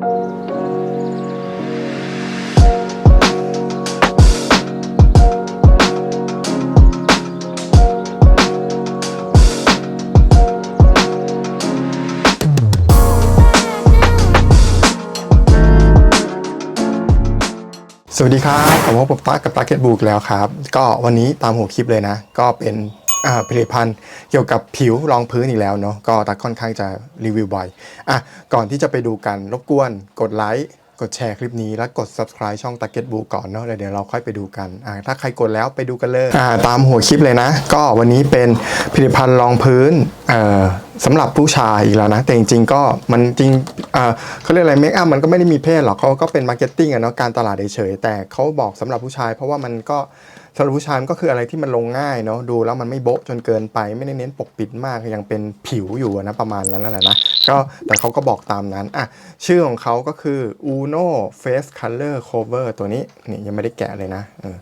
สวัสดีครับผมว่าผมตากับตาเก็ตบูกแล้วครับ ก็วันนี้ตามหัวคลิปเลยนะ ก็เป็น ผลิตภัณฑ์เกี่ยวกับผิวรองพื้นอีกแล้วเนาะก็ตาค่อนข้างจะรีวิวบ่อยอะก่อนที่จะไปดูกันรบกวนกดไลค์กดแชร์คลิปนี้แล้วกด subscribe ช่อง t a r g e t b o o ก่อนเนาะเดี๋ยวเราค่อยไปดูกันอ่าถ้าใครกดแล้วไปดูกันเลยอ่าตามหัวคลิปเลยนะ ก็วันนี้เป็นผลิตภัณฑ์รองพื้นเอ่อสำหรับผู้ชายอีกแล้วนะ แต่จริงๆก็มันจริงอ่าเขาเรียกอะไรเมคอัพมันก็ไม่ได้มีเพศหรอกเขาก็เป็นมาร์เก็ตติ้งอะเนาะการตลาดเฉยๆแต่เขาบอกสำหรับผู้ชาย เพราะว่ามันก็ สำหรับผู้ชายมันก็คืออะไรที่มันลงง่ายเนาะดูแล้วมันไม่โบ๊ะจนเกินไปไม่ได้เน้นปกปิดมากยังเป็นผิวอยู่นะประมาณนั้นแหละนะก็แต่เขาก็บอกตามนั้นอะชื่อของเขาก็คือ Uno Face Color Cover ตัวนี้นี่ยังไม่ได้แกะเลยนะเออ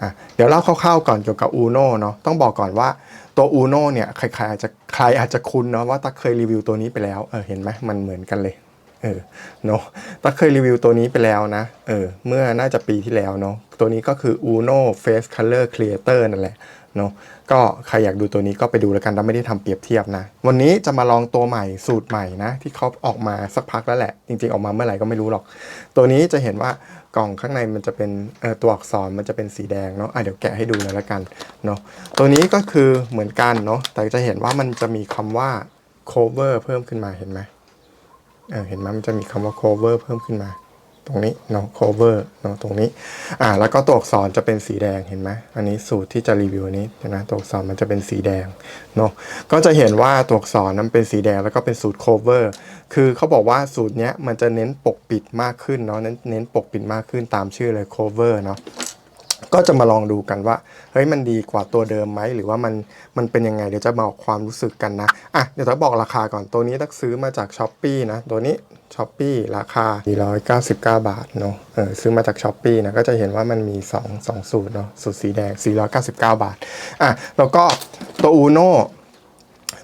อะเดี๋ยวเล่าคร่าวๆก่อนเกี่ยวกับ Uno เนาะต้องบอกก่อนว่าตัว Uno เนี่ยใครๆอาจจะใครอาจจะคุ้นเนาะว่าตักเคยรีวิวตัวนี้ไปแล้วเออเห็นไหมมันเหมือนกันเลย เออเนาะตักเคยรีวิวตัวนี้ไปแล้วนะ เออ เมื่อน่าจะปีที่แล้วเนาะ ตัวนี้ก็คือ Uno Face Color Creator นั่นแหละเนาะ ก็ใครอยากดูตัวนี้ก็ไปดูแล้วกันเราไม่ได้ทำเปรียบเทียบนะ วันนี้จะมาลองตัวใหม่สูตรใหม่นะ ที่เขาออกมาสักพักแล้วแหละ จริงๆ ออกมาเมื่อไหร่ก็ไม่รู้หรอก ตัวนี้จะเห็นว่ากล่องข้างในมันจะเป็นตัวอักษรมันจะเป็นสีแดงเนาะอะเดี๋ยวแกะให้ดูเลยละกันเนาะ ตัวนี้ก็คือเหมือนกันเนาะ แต่จะเห็นว่ามันจะมีคำว่า cover เพิ่มขึ้นมาเห็นไหม เห็นไหมมันจะมีคำว่า cover เพิ่มขึ้นมา ตรงนี้เนาะ cover เนาะตรงนี้อ่าแล้วก็ตัวอักษรจะเป็นสีแดงเห็นไหมอันนี้สูตรที่จะรีวิวนี้เห็นะตัวอักษรมันจะเป็นสีแดงเนาะก็จะเห็นว่าตัวอักษรนั้นเป็นสีแดงแล้วก็เป็นสูตร cover คือเขาบอกว่าสูตรเนี้ยมันจะเน้นปกปิดมากขึ้นเนาะเน้นเน้นปกปิดมากขึ้นตามชื่อเลย cover เนาะ ก็จะมาลองดูกันว่าเฮ้ยมันดีกว่าตัวเดิมไหมหรือว่ามันมันเป็นยังไงเดี๋ยวจะบอกความรู้สึกกันนะอะเดี๋ยวจะบอกราคาก่อนตัวนี้ตักซื้อมาจากช้อปปีนะตัวนี้ช้อปปีราคา 499 บาทเนาะเออซื้อมาจากช้อปปีนะก็จะเห็นว่ามันมี 2 2 สูตรเนาะสูตรสีแดง 499 บาทอะแล้วก็ตัวอูโน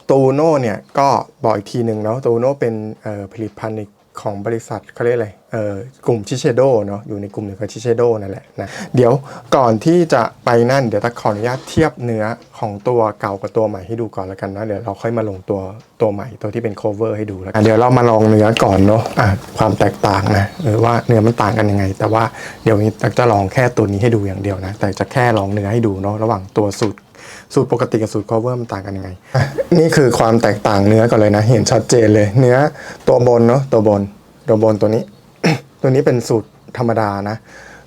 ตัวอูโนเนี่ยก็บอกอีกทีหนึ่งเนาะตัวอูโนเป็นเอ่อผลิตภัณฑ์ ของบริษัทเขาเรียกอะไร เอ่อ กลุ่มชิเชโดเนาะ อยู่ในกลุ่มเดียวกับชิเชโดนั่นแหละนะ เดี๋ยวก่อนที่จะไปนั่น เดี๋ยวตาขออนุญาตเทียบเนื้อของตัวเก่ากับตัวใหม่ให้ดูก่อนแล้วกันนะ เดี๋ยวเราค่อยมาลงตัวตัวใหม่ตัวที่เป็น cover ให้ดูแล้วกันเดี๋ยวเรามาลองเนื้อก่อนเนาะอะความแตกต่างนะเออว่าเนื้อมันต่างกันยังไง แต่ว่าเดี๋ยวนี้ตักจะลองแค่ตัวนี้ให้ดูอย่างเดียวนะ แต่จะแค่ลองเนื้อให้ดูเนาะ ระหว่างตัวสูตร สูตรปกติกับสูตร cover มันต่างกันยังไง นี่คือความแตกต่างเนื้อก่อนเลยนะ เห็นชัดเจนเลย เนื้อตัวบนเนาะตัวบนตัวบนตัวนี้ ตัวนี้เป็นสูตรธรรมดานะ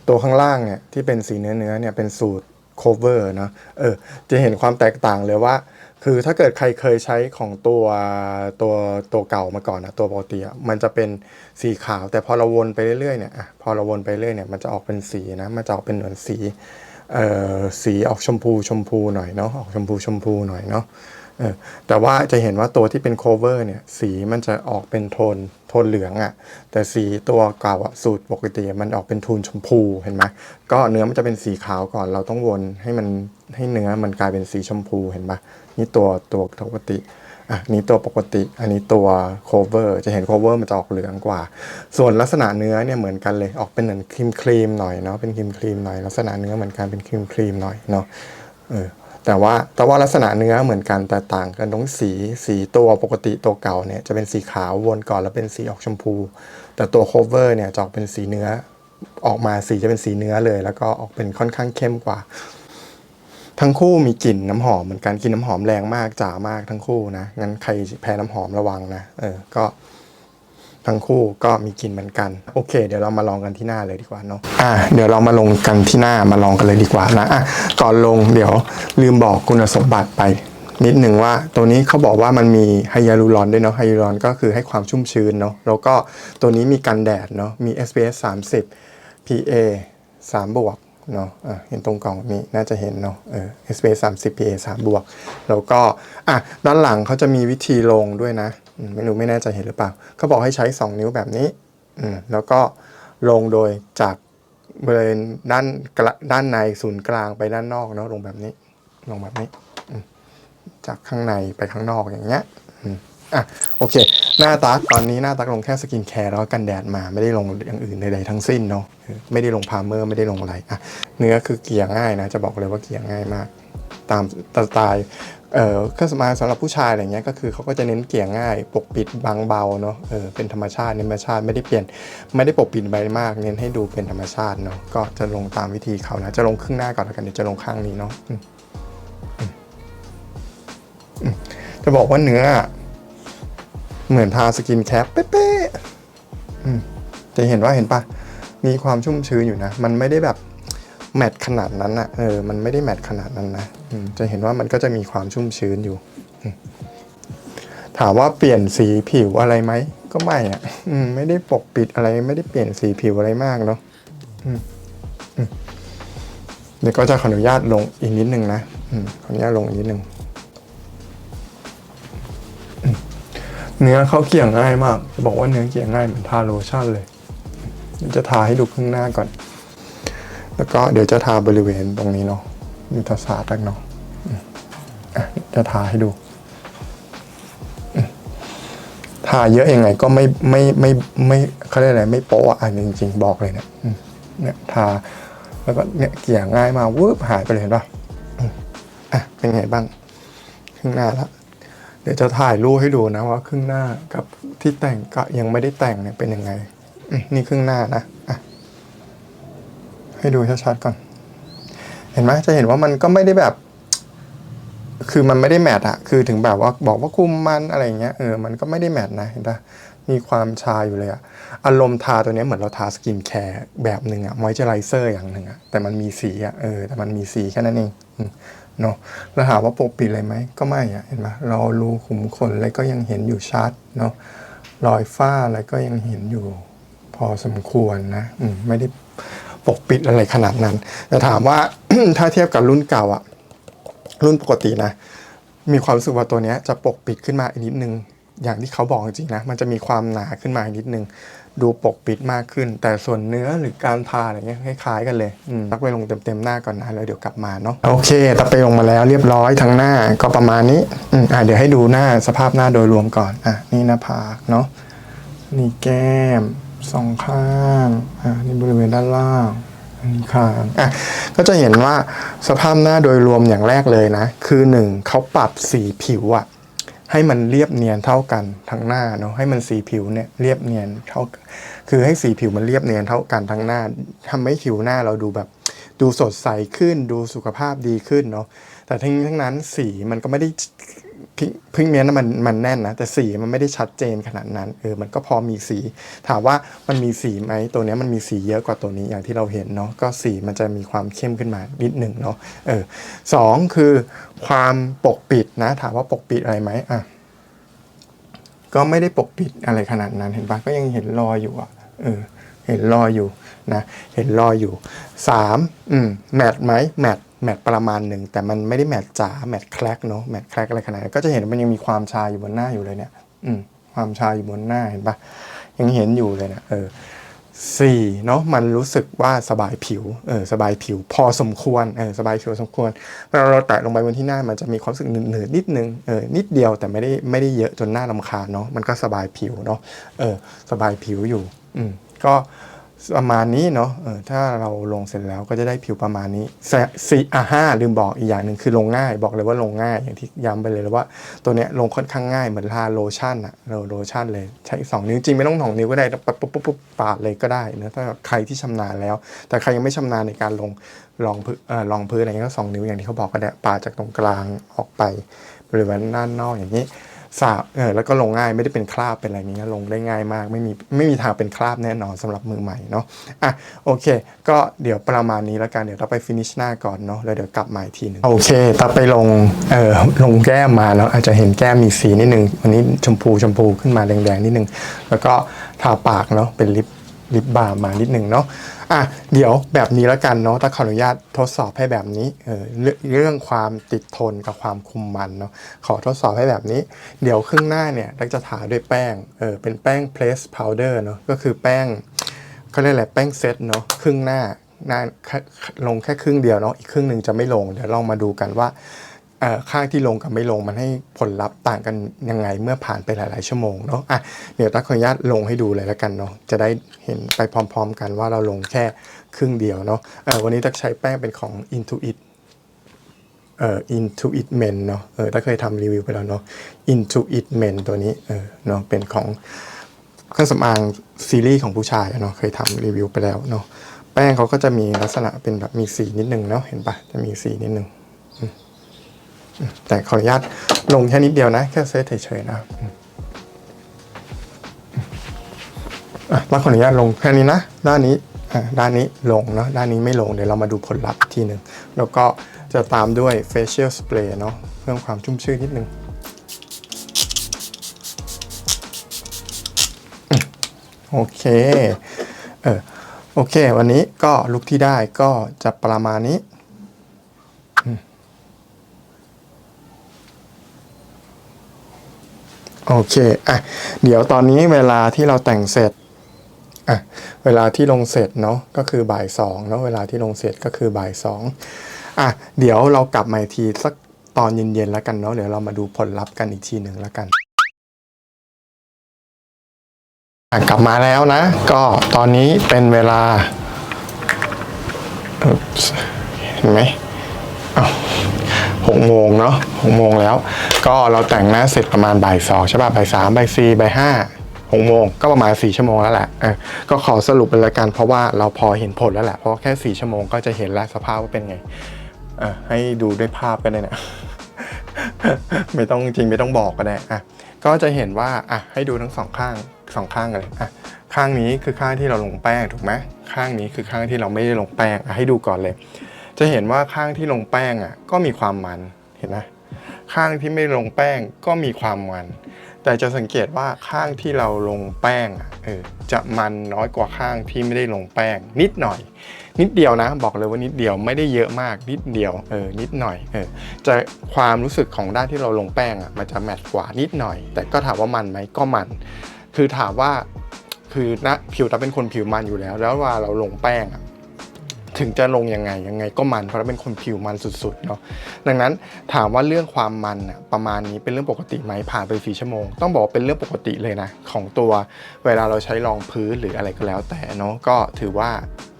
ตัวข้างล่างเนี่ยที่เป็นสีเนื้อเนื้อเนี่ยเป็นสูตร cover เนาะเออจะเห็นความแตกต่างเลยว่า คือถ้าเกิดใครเคยใช้ของตัวตัวตัวเก่ามาก่อนนะตัวปกติอะมันจะเป็นสีขาว แต่พอเราวนไปเรื่อยๆเนี่ยพอเราวนไปเรื่อยเนี่ยมันจะออกเป็นสีนะมันจะออกเป็นเหมือนสี สีออกชมพูชมพูหน่อยเนาะออกชมพูชมพูหน่อยเนาะแต่ว่าจะเห็นว่าตัวที่เป็น cover เนี่ยสีมันจะออกเป็นโทนโทนเหลืองอะ่ะแต่สีตัวเก่าสูตรปกติมันออกเป็นโทนชมพูเห็นไหมก็เนื้อมันจะเป็นสีขาวก่อนเราต้องวนให้มันให้เนื้อมันกลายเป็นสีชมพูเห็นปะนี่ตัวตัวปกติ อะนี่ตัวปกติ อันนี้ตัว cover จะเห็น cover มันจะออกเหลืองกว่า ส่วนลักษณะเนื้อเนี่ยเหมือนกันเลย ออกเป็นเหมือนครีมครีมหน่อยเนาะ เป็นครีมครีมหน่อย ลักษณะเนื้อเหมือนกันเป็นครีมครีมหน่อยเนาะ เออ แต่ว่าแต่ว่าลักษณะเนื้อเหมือนกันแต่ต่างกันตรงสี สีตัวปกติตัวเก่าเนี่ยจะเป็นสีขาววนก่อนแล้วเป็นสีออกชมพู แต่ตัว cover เนี่ยจะออกเป็นสีเนื้อ ออกมาสีจะเป็นสีเนื้อเลย แล้วก็ออกเป็นค่อนข้างเข้มกว่า ทั้งคู่มีกลิ่นน้ำหอมเหมือนกันกลิ่นน้ำหอมแรงมากจ๋ามากทั้งคู่นะงั้นใครแพ้น้ำหอมระวังนะเออก็ทั้งคู่ก็มีกลิ่นเหมือนกัน โอเค เดี๋ยวเรามาลองกันที่หน้าเลยดีกว่าเนาะอะเดี๋ยวเรามาลงกันที่หน้ามาลองกันเลยดีกว่านะอะก่อนลงเดี๋ยวลืมบอกคุณสมบัติไป นิดหนึ่งว่าตัวนี้เขาบอกว่ามันมีไฮยาลูรอนด้วยเนาะไฮยาลูรอนก็คือให้ความชุ่มชื้นเนาะแล้วก็ตัวนี้มีกันแดดเนาะมี SPF 30 PA 3บวก เนาะะเห็นตรงกล่องนี้น่าจะเห็นเนาะเออ SPF 30 PA 3บวก แล้วก็อะด้านหลังเขาจะมีวิธีลงด้วยนะ ไม่รู้ไม่แน่ใจเห็นหรือเปล่าเขาบอกให้ใช้ 2 นิ้วแบบนี้อืมแล้วก็ลงโดยจากบริเวณด้านกลางด้านในศูนย์กลางไปด้านนอกเนาะลงแบบนี้ ลงแบบนี้ จากข้างในไปข้างนอกอย่างเงี้ยอะโอเค หน้าตักตอนนี้หน้าตักลงแค่สกินแคร์แล้วก็กันแดดมาไม่ได้ลงอย่างอื่นใดๆทั้งสิ้นเนาะไม่ได้ลงพาเมอร์ไม่ได้ลงอะไรอะเนื้อคือเกี่ยง่ายนะจะบอกเลยว่าเกี่ยง่ายมาก ตามสไตล์เอ่อเครื่องสำอางสำหรับผู้ชายอะไรเงี้ยก็คือเขาก็จะเน้นเกี่ยง่าย ปกปิดบางเบาเนาะเออเป็นธรรมชาติเน้นธรรมชาติไม่ได้เปลี่ยนไม่ได้ปกปิดใบมาก เน้นให้ดูเป็นธรรมชาติเนาะก็จะลงตามวิธีเขานะจะลงครึ่งหน้าก่อนแล้วกันเดี๋ยวจะลงข้างนี้เนาะจะบอกว่าเนื้อ เหมือนทาสกินแคปเป๊ะๆจะเห็นว่าเห็นปะมีความชุ่มชื้นอยู่นะ มันไม่ได้แบบแมทขนาดนั้นอะเออ มันไม่ได้แมทขนาดนั้นนะจะเห็นว่ามันก็จะมีความชุ่มชื้นอยู่ ถามว่าเปลี่ยนสีผิวอะไรไหม ก็ไม่อะไม่ได้ปกปิดอะไร ไม่ได้เปลี่ยนสีผิวอะไรมากเนาะอืมอืมเดี๋ยวก็จะขออนุญาตลงอีกนิดนึงนะขออนุญาตลงอีกนิดนึง เนื้อเขาเกี่ยงง่ายมากจะบอกว่าเนื้อเกี่ยงง่ายเหมือนทาโลชั่นเลยจะทาให้ดูครึ่งหน้าก่อน แล้วก็เดี๋ยวจะทาบริเวณตรงนี้เนาะยุทธศาสตร์ตั้งเนาะจะทาให้ดู ทาเยอะยังไงก็ไม่ไม่ไม่ไม่เขาเรียกอะไรไม่โป๊ะอะจริง ๆ บอกเลยเนี่ยเนี่ยทาแล้วก็เนี่ยเกี่ยงง่ายมากวืบหายไปเลยเห็นปะอะเป็นไงบ้างครึ่งหน้าละ เดี๋ยวจะถ่ายรูปให้ดูนะว่าครึ่งหน้ากับที่แต่งกับยังไม่ได้แต่งเนี่ยเป็นยังไงนี่ครึ่งหน้านะอะให้ดูชัดๆก่อน เห็นไหมจะเห็นว่ามันก็ไม่ได้แบบ คือมันไม่ได้แมทอะคือถึงแบบว่าบอกว่าคุมมันอะไรเงี้ยเออมันก็ไม่ได้แมทนะเห็นปะมีความชาอยู่เลยอะอารมณ์ทาตัวเนี้ยเหมือนเราทาสกินแคร์แบบหนึ่งอะมอยเจอไรเซอร์อย่างหนึ่งอะแต่มันมีสีอะเออแต่มันมีสีแค่นั้นเองอ เนาะแล้วถามว่าปกปิดอะไรไหมก็ไม่อะเห็นไหมเรารูขุมขนอะไรก็ยังเห็นอยู่ชัดเนาะรอยฝ้าอะไรก็ยังเห็นอยู่พอสมควรนะอืมไม่ได้ปกปิดอะไรขนาดนั้น แต่ถามว่าถ้าเทียบกับรุ่นเก่าอะรุ่นปกตินะ มีความรู้สึกว่าตัวเนี้ยจะปกปิดขึ้นมาอีกนิดนึง อย่างที่เขาบอกจริงๆนะ มันจะมีความหนาขึ้นมาอีกนิดนึง ดูปกปิดมากขึ้น แต่ส่วนเนื้อหรือการทาอะไรเงี้ยคล้ายๆกันเลยอืมตักไปลงเต็มๆหน้าก่อนนะแล้วเดี๋ยวกลับมาเนาะโอเคตักไปลงมาแล้วเรียบร้อยทั้งหน้าก็ประมาณนี้อืมอะเดี๋ยวให้ดูหน้าสภาพหน้าโดยรวมก่อนอะนี่หน้าผากเนาะนี่แก้มสองข้างอะนี่บริเวณด้านล่างอันนี้ข้างอะก็จะเห็นว่าสภาพหน้าโดยรวมอย่างแรกเลยนะ คือหนึ่งเขาปรับสีผิวอะ ให้มันเรียบเนียนเท่ากันทั้งหน้าเนาะให้มันสีผิวเนี่ยเรียบเนียนเท่าคือให้สีผิวมันเรียบเนียนเท่ากันทั้งหน้าทำให้ผิวหน้าเราดูแบบ ดูสดใสขึ้น ดูสุขภาพดีขึ้นเนาะ แต่ทั้งนี้ทั้งนั้นสีมันก็ไม่ได้พึ่งเนี้ยนะมันมันแน่นนะ แต่สีมันไม่ได้ชัดเจนขนาดนั้นเออมันก็พอมีสี ถามว่ามันมีสีไหมตัวเนี้ยมันมีสีเยอะกว่าตัวนี้อย่างที่เราเห็นเนาะก็สีมันจะมีความเข้มขึ้นมานิดหนึ่งเนาะเออสองคือความปกปิดนะ ถามว่าปกปิดอะไรไหมอะก็ไม่ได้ปกปิดอะไรขนาดนั้นเห็นปะก็ยังเห็นรอยอยู่อะเออเห็นรอยอยู่นะเห็นรอยอยู่สามอืมแมทไหมแมท แมทประมาณหนึ่งแต่มันไม่ได้แมทจ๋าแมทแคลกเนาะแมทแคลกอะไรขนาดนั้นก็จะเห็นว่ามันยังมีความชาอยู่บนหน้าอยู่เลยเนี่ย อืมความชาอยู่บนหน้าเห็นปะยังเห็นอยู่เลยนะเออสี่เนาะมันรู้สึกว่าสบายผิวเออสบายผิวพอสมควรเออสบายผิวสมควรเวลาเราแตะลงไปบนที่หน้ามันจะมีความรู้สึกเหนืดนิดนึงเออนิดเดียวแต่ไม่ได้ไม่ได้เยอะจนหน้าลำคาญเนาะมันก็สบายผิวเนาะเออสบายผิวอยู่ อืมก็ ประมาณนี้เนาะเออถ้าเราลงเสร็จแล้วก็จะได้ผิวประมาณนี้สี่อะห้าลืมบอกอีกอย่างหนึ่งคือลงง่าย บอกเลยว่าลงง่ายอย่างที่ย้ำไปเลยว่า ตัวเนี้ยลงค่อนข้างง่ายเหมือนทาโลชั่นอะโลชั่นเลยใช้สองนิ้วจริงไม่ต้องสองนิ้วก็ได้ปั๊บปุ๊บปุ๊บปุ๊บปาดเลยก็ได้นะถ้าใครที่ชำนาญแล้ว แต่ใครยังไม่ชำนาญในการลงรองพื้นเอ่อรองพื้นอะไรเงี้ยก็สองนิ้วอย่างที่เขาบอกก็ได้ปาดจากตรงกลางออกไปบริเวณด้านนอกอย่างนี้ สาบเออแล้วก็ลงง่ายไม่ได้เป็นคราบเป็นอะไรอย่างเงี้ลงได้ง่ายมากไม่มีไม่มีทางเป็นคราบแน่นอนสำหรับมือใหม่เนาะอะโอเค ก็เดี๋ยวประมาณนี้แล้วกันเดี๋ยวเราไปฟินิชหน้าก่อนเนาะแล้วเดี๋ยวกลับมาอีกทีหนึงโอเคตัดไปลงเออลงแก้มมาแล้วอาจจะเห็นแก้มมีสีนิดนึงวันนี้ชมพูชมพูขึ้นมาแดงๆนิดนึงแล้วก็ทาปากเนาะเป็นลิปลิปบาล์มานิดนึงเนาะ อะเดี๋ยวแบบนี้แล้วกันเนาะถ้าขออนุญาตทดสอบให้แบบนี้เออเรื่องเรื่องความติดทนกับความคุมมันเนาะขอทดสอบให้แบบนี้ เดี๋ยวครึ่งหน้าเนี่ยเราจะทาด้วยแป้งเออเป็นแป้ง place powder เนาะก็คือแป้งเขาเรียกอะไรแป้งเซตเนาะครึ่งหน้าหน้าลงแค่ครึ่งเดียวเนาะอีกครึ่งหนึ่งจะไม่ลงเดี๋ยวลองมาดูกันว่า เออ่อข้างที่ลงกับไม่ลงมันให้ผลลัพธ์ต่างกันยังไงเมื่อผ่านไปหลาย ๆ ชั่วโมงเนาะอะเดี๋ยวตักขออนุญาตลงให้ดูเลยแล้วกันเนาะจะได้เห็นไปพร้อม ๆ กันว่าเราลงแค่ครึ่งเดียวเนาะเออวันนี้ตักใช้แป้งเป็นของ Intuit เอ่อ Intuit Men เนาะเออถ้าเคยทำรีวิวไปแล้วเนาะ Intuit Men ตัวนี้เออเนาะเป็นของเครื่องสำอางซีรีส์ของผู้ชายเนาะเคยทำรีวิวไปแล้วเนาะแป้งเขาก็จะมีลักษณะเป็นแบบมีสีนิดนึงเนาะเห็นปะจะมีสีนิดนึง แต่ขออนุญาตลงแค่นิดเดียวนะ แค่เซตเฉยๆนะอืมอะแล้วขออนุญาตลงแค่นี้นะ ด้านนี้ด้านนี้ลงเนาะด้านนี้ไม่ลงเดี๋ยวเรามาดูผลลัพธ์อีกทีหนึ่งแล้วก็จะตามด้วย facial spray เนาะเพิ่มความชุ่มชื่นนิดนึงโอเคเออโอเค วันนี้ก็ลุกที่ได้ก็จะประมาณนี้อืม โอเคอะเดี๋ยวตอนนี้เวลาที่เราแต่งเสร็จอะเวลาที่ลงเสร็จเนาะก็คือบ่ายสองเนาะเวลาที่ลงเสร็จก็คือบ่ายสองอะเดี๋ยวเรากลับมาอีกทีสักตอนเย็นๆแล้วกันเนาะเดี๋ยวเรามาดูผลลัพธ์กันอีกทีหนึ่งแล้วกันอะกลับมาแล้วนะ ก็ตอนนี้เป็นเวลาเห็นไหม 6โมงเนาะ6โมงแล้ว ก็เราแต่งหน้าเสร็จประมาณบ่ายสองใช่ป่ะบ่ายสามบ่ายสี่บ่ายห้าหกโมงก็ประมาณ4ชั่วโมงแล้วแหละก็ขอสรุปเป็นละกันเพราะว่าเราพอเห็นผลแล้วแหละเพราะแค่4ชั่วโมงก็จะเห็นแล้วสภาพว่าเป็นไงให้ดูด้วยภาพก็ได้นะไม่ต้องจริงไม่ต้องบอกก็ได้อะก็จะเห็นว่าอะให้ดูทั้งสองข้างสองข้างเลยอะข้างนี้คือข้างที่เราลงแป้งถูกไหมข้างนี้คือข้างที่เราไม่ได้ลงแป้งอะให้ดูก่อนเลย จะเห็นว่าข้างที่ลงแป้งอะก็มีความมันเห็นไหมข้างที่ไม่ลงแป้งก็มีความมัน แต่จะสังเกตว่าข้างที่เราลงแป้งอะเออจะมันน้อยกว่าข้างที่ไม่ได้ลงแป้ง นิดหน่อย นิดเดียวนะ บอกเลยว่านิดเดียวไม่ได้เยอะมากนิดเดียวเออนิดหน่อยเออจะความรู้สึกของด้านที่เราลงแป้งอะมันจะแมทกว่านิดหน่อย แต่ก็ถามว่ามันไหมก็มัน คือถามว่าคือนะผิวเราเป็นคนผิวมันอยู่แล้ว แล้วว่าเราลงแป้งอะ ถึงจะลงยังไงยังไงก็มันเพราะเป็นคนผิวมันสุดๆเนาะดังนั้นถามว่าเรื่องความมันอะประมาณนี้เป็นเรื่องปกติไหมผ่านไปสี่ชั่วโมง ต้องบอกว่าเป็นเรื่องปกติเลยนะของตัวเวลาเราใช้รองพื้นหรืออะไรก็แล้ว แต่เนาะก็ถือว่า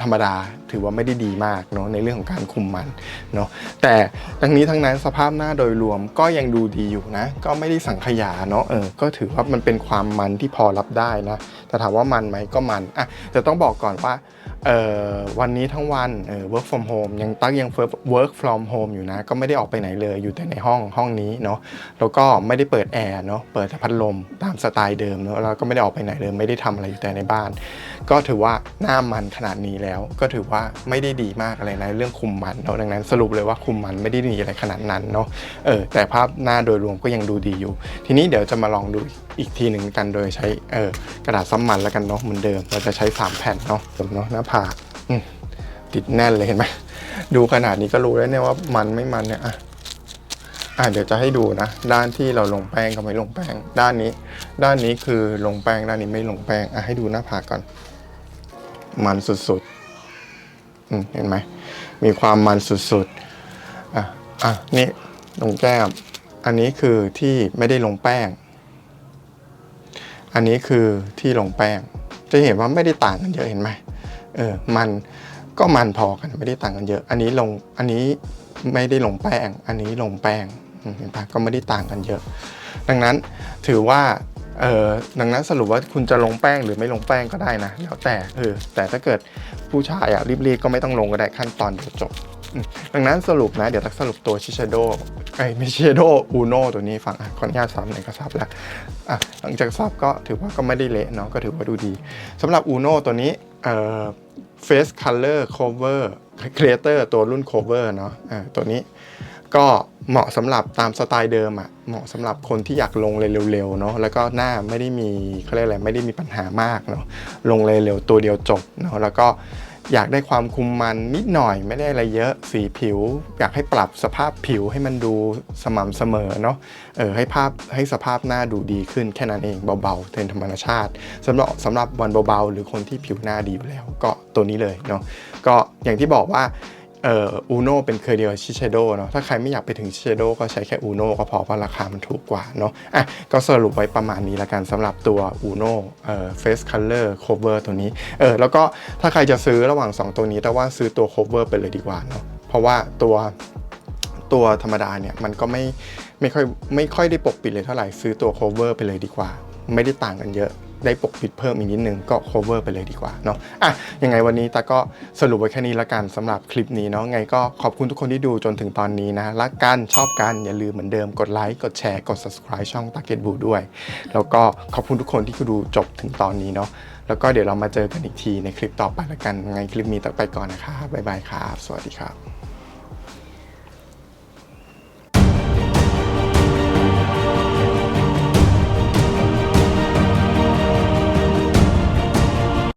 ธรรมดาถือว่าไม่ได้ดีมากเนาะในเรื่องของการคุมมันเนาะแต่ทั้งนี้ทั้งนั้นสภาพหน้าโดยรวมก็ยังดูดีอยู่นะ ก็ไม่ได้สังขยาเนาะเออก็ถือว่ามันเป็นความมันที่พอรับได้นะแต่ถามว่ามันไหมก็มันอะแต่ต้องบอกก่อนว่า วันนี้ทั้งวัน work from home ยังตั้งยัง work from home อยู่นะ ก็ไม่ได้ออกไปไหนเลยอยู่แต่ในห้องห้องนี้เนาะแล้วก็ไม่ได้เปิดแอร์เนาะเปิดแต่พัดลมตามสไตล์เดิมเนาะแล้วก็ไม่ได้ออกไปไหนเลยไม่ได้ทำอะไรอยู่แต่ในบ้าน ก็ถือว่าหน้ามันขนาดนี้แล้ว ก็ถือว่าไม่ได้ดีมากอะไรนะเรื่องคุมมันเนาะดังนั้นสรุปเลยว่าคุมมันไม่ได้ดีอะไรขนาดนั้นเนาะเออแต่ภาพหน้าโดยรวมก็ยังดูดีอยู่ ทีนี้เดี๋ยวจะมาลองดู อีกทีหนึ่งกันโดยใช้เออกระดาษซ้ำมันแล้วกันเนาะเหมือนเดิม เราจะใช้สามแผ่นเนาะผมเนาะหน้าผากติดแน่นเลยเห็นไหมดูขนาดนี้ก็รู้แล้วเนี่ยว่ามันไม่มันเนี่ยอะอะเดี๋ยวจะให้ดูนะ ด้านที่เราลงแป้งกับไม่ลงแป้ง ด้านนี้ ด้านนี้คือลงแป้งด้านนี้ไม่ลงแป้งอะให้ดูหน้าผากก่อน มันสุดๆอืมเห็นไหมมีความมันสุดๆอะอะนี่ตรงแก้มอันนี้คือที่ไม่ได้ลงแป้ง อันนี้คือที่ลงแป้ง จะเห็นว่าไม่ได้ต่างกันเยอะเห็นไหมเออมันก็มันพอกันไม่ได้ต่างกันเยอะ อันนี้ลงอันนี้ไม่ได้ลงแป้ง อันนี้ลงแป้งเห็นปะก็ไม่ได้ต่างกันเยอะ ดังนั้นถือว่าเออดังนั้นสรุปว่าคุณจะลงแป้งหรือไม่ลงแป้งก็ได้นะแล้วแต่เออแต่ถ้าเกิดผู้ชายอะรีบๆก็ไม่ต้องลงก็ได้ขั้นตอนเดียวจบ ดังนั้นสรุปนะ เดี๋ยวตักสรุปตัวชิชโดไอ้ไม่ชิชโดอูโนตัวนี้ฟังอะขออนุญาตซับหน่อยก็ซับแล้วอะหลังจากซับก็ถือว่าก็ไม่ได้เละเนาะก็ถือว่าดูดีสำหรับอูโนตัวนี้เอ่อ face color cover creator ตัวรุ่น cover เนาะอ่าตัวนี้ก็เหมาะสำหรับตามสไตล์เดิมอะ่ะเหมาะสำหรับคนที่อยากลงเลยเร็วๆเนาะแล้วก็หน้าไม่ได้มีเขาเรียกอะไรไม่ได้มีปัญหามากเนาะลงเลยเร็วตัวเดียวจบเนาะแล้วก็ อยากได้ความคุมมันนิดหน่อยไม่ได้อะไรเยอะสีผิว อยากให้ปรับสภาพผิวให้มันดูสม่ำเสมอเนาะเออให้ภาพให้สภาพหน้าดูดีขึ้นแค่นั้นเองเบาๆเป็นธรรมชาติสำหรับสำหรับวันเบาๆ หรือคนที่ผิวหน้าดีอยู่แล้ว ก็ตัวนี้เลยเนาะก็อย่างที่บอกว่า เอ่ออูโนเป็นเคยเดียวชิเชโดเนาะถ้าใครไม่อยากไปถึงชิเชโดก็ใช้แค่อูโนก็พอเพราะราคามันถูกกว่าเนาะอะก็สรุปไว้ประมาณนี้ละกันสำหรับตัวอูโนเอ่อ face color cover ตัวนี้เออแล้วก็ถ้าใครจะซื้อระหว่าง 2 ตัวนี้ แต่ว่าซื้อตัว cover ไปเลยดีกว่าเนาะเพราะว่าตัวตัวธรรมดาเนี่ยมันก็ไม่ไม่ค่อยไม่ค่อยได้ปกปิดเลยเท่าไหร่ซื้อตัว cover ไปเลยดีกว่า ไม่ได้ต่างกันเยอะ ได้ปกปิดเพิ่มอีกนิดนึงก็ cover ไปเลยดีกว่าเนาะอะยังไงวันนี้ตาก็สรุปไว้แค่นี้ละกันสำหรับคลิปนี้เนาะไงก็ขอบคุณทุกคนที่ดูจนถึงตอนนี้นะรักกันชอบกันอย่าลืมเหมือนเดิมกดไลค์กดแชร์กด subscribe ช่อง Target Blue ด้วย แล้วก็ขอบคุณทุกคนที่ดูจบถึงตอนนี้เนาะแล้วก็เดี๋ยวเรามาเจอกันอีกทีในคลิปต่อไปละกันไงคลิปนี้ต้อไปก่อนนะครับบ๊ายบายครับสวัสดีครับ